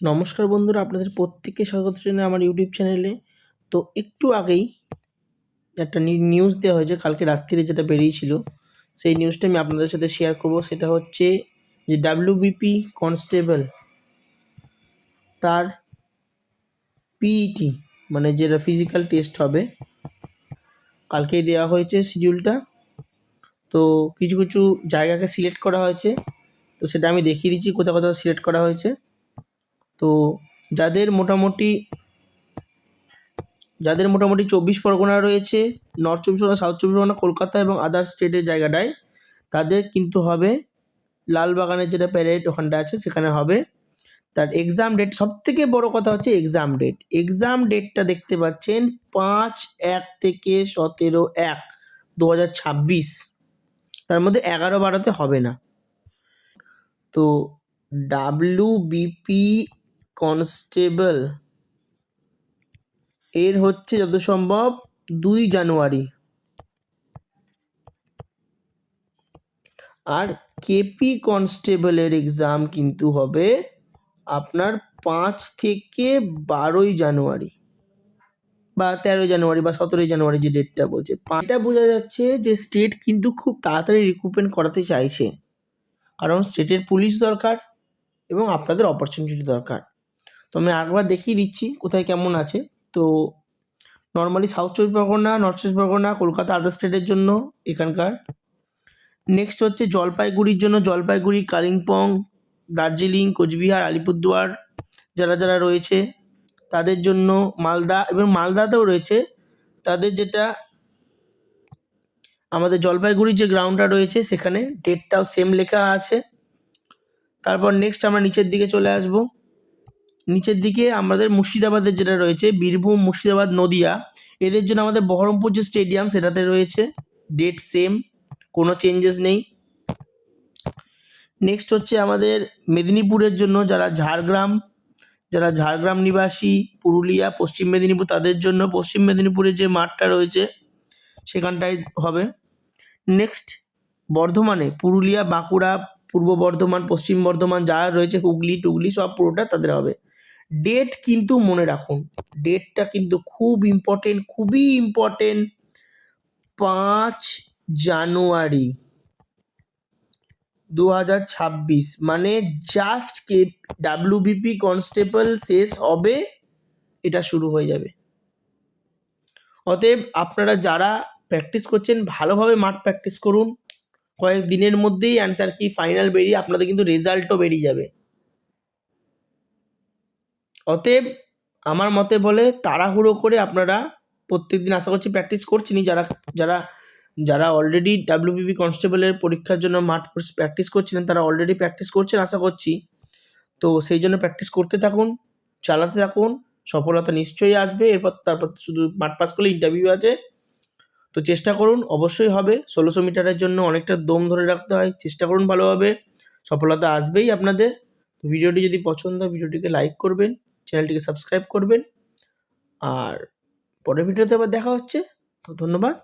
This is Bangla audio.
নমস্কার বন্ধুরা, আপনাদের প্রত্যেককে স্বাগত জানাই আমার ইউটিউব চ্যানেলে তো একটু আগেই একটা নিউজ দেওয়া হয়েছে, কালকে রাত্রিরে যেটা বেরিয়েছিল, সেই নিউজটা আমি আপনাদের সাথে শেয়ার করব। সেটা হচ্ছে যে ডাব্লিউবিপি কনস্টেবল তার পিইটি মানে যেটা ফিজিক্যাল টেস্ট হবে, কালকেই দেওয়া হয়েছে শিডিউলটা তো কিছু কিছু জায়গাকে সিলেক্ট করা হয়েছে, তো সেটা আমি দেখিয়ে দিচ্ছি কোথাও কোথাও সিলেক্ট করা হয়েছে। তো যাদের মোটামুটি যাদের মোটামুটি চব্বিশ পরগনা রয়েছে নর্থ চব্বিশ পরগনা সাউথ চব্বিশ পরগনা, কলকাতা এবং আদার স্টেটের জায়গাটায়, তাদের কিন্তু হবে লালবাগানের যেটা প্যারেড ওখানটা আছে, সেখানে হবে। তার এক্সাম ডেট সব থেকে বড় কথা হচ্ছে এক্সাম ডেট এক্সাম ডেটটা দেখতে পাচ্ছেন পাঁচ, এক থেকে সতেরো, এক, দু তার মধ্যে এগারো, বারোতে হবে না। তো ডাব্লু বিপি কনস্টেবল। এর হচ্ছে যত সম্ভব দুই জানুয়ারি। আর কেপি কনস্টেবলের এক্সাম কিন্তু হবে আপনার পাঁচ থেকে বারোই জানুয়ারি বা তেরোই জানুয়ারি বা সতেরোই জানুয়ারি যে ডেটটা বলছে। এটা বোঝা যাচ্ছে যে স্টেট কিন্তু খুব তাড়াতাড়ি রিক্রুটমেন্ট করাতে চাইছে। কারণ স্টেটের পুলিশ দরকার এবং আপনাদের অপরচুনিটি দরকার। তো আমি একবার দেখিয়ে দিচ্ছি কোথায় কেমন আছে। তো নর্মালি সাউথ চব্বিশ পরগনা নর্থ চব্বিশ পরগনা, কলকাতা আদার স্টেটের জন্য এখানকার। নেক্সট হচ্ছে জলপাইগুড়ির জন্য, জলপাইগুড়ি, কালিম্পং, দার্জিলিং, কোচবিহার, আলিপুরদুয়ার যারা যারা রয়েছে তাদের জন্য মালদা এবং মালদাতেও রয়েছে। তাদের যেটা আমাদের জলপাইগুড়ির যে গ্রাউন্ডটা রয়েছে সেখানে ডেটটাও সেম লেখা আছে। তারপর নেক্সট আমরা নিচের দিকে চলে আসব। নিচের দিকে আমাদের মুর্শিদাবাদের যেটা রয়েছে, বীরভূম, মুর্শিদাবাদ, নদিয়া, এদের জন্য আমাদের বহরমপুর যে স্টেডিয়াম সেটাতে রয়েছে। ডেট সেম কোনো চেঞ্জেস নেই। নেক্সট হচ্ছে আমাদের মেদিনীপুরের জন্য যারা ঝাড়গ্রাম যারা ঝাড়গ্রাম নিবাসী, পুরুলিয়া, পশ্চিম মেদিনীপুর, তাদের জন্য পশ্চিম মেদিনীপুরের যে মাঠটা রয়েছে, সেখানটায় হবে। নেক্সট বর্ধমানে পুরুলিয়া, বাঁকুড়া, পূর্ব বর্ধমান, পশ্চিম বর্ধমান, যা রয়েছে, হুগলি, টুগলি, সব পুরোটা তাদের হবে। ডেট কিন্তু মনে রাখুন। ডেটটা কিন্তু খুব ইম্পর্টেন্ট খুবই ইম্পর্টেন্ট পাঁচ জানুয়ারি দু হাজার ছাব্বিশ। মানে জাস্ট কে ডাব্লিউবিপি কনস্টেবল শেষ হবে, এটা শুরু হয়ে যাবে। অতএব আপনারা যারা প্র্যাকটিস করছেন, ভালোভাবে মাঠ প্র্যাকটিস করুন। কয়েক দিনের মধ্যেই অ্যান্সার কি ফাইনাল বেরিয়ে আপনাদের কিন্তু রেজাল্টও বেরিয়ে যাবে। অতএব আমার মতে বলে তাড়াহুড়ো করে আপনারা প্রত্যেক দিন আশা করছি প্র্যাকটিস করছেনই। যারা যারা যারা অলরেডি ডাব্লিউবিপি কনস্টেবলের পরীক্ষার জন্য মাঠ প্র্যাকটিস করছিলেন, তারা অলরেডি প্র্যাকটিস করছেন আশা করছি। তো সেই জন্য প্র্যাকটিস করতে থাকুন, চালাতে থাকুন, সফলতা নিশ্চয়ই আসবে। এরপর তারপর শুধু মাঠ পাস করলে ইন্টারভিউ আছে। তো চেষ্টা করুন, অবশ্যই হবে। ষোলোশো মিটারের জন্য অনেকটা দম ধরে রাখতে হয়। চেষ্টা করুন ভালোভাবে। সফলতা আসবেই আপনাদের। ভিডিওটি যদি পছন্দ হয়, ভিডিওটিকে লাইক করবেন। চ্যানেলটিকে সাবস্ক্রাইব করবেন। আর পরের ভিডিওতে আবার দেখা হচ্ছে। তো ধন্যবাদ।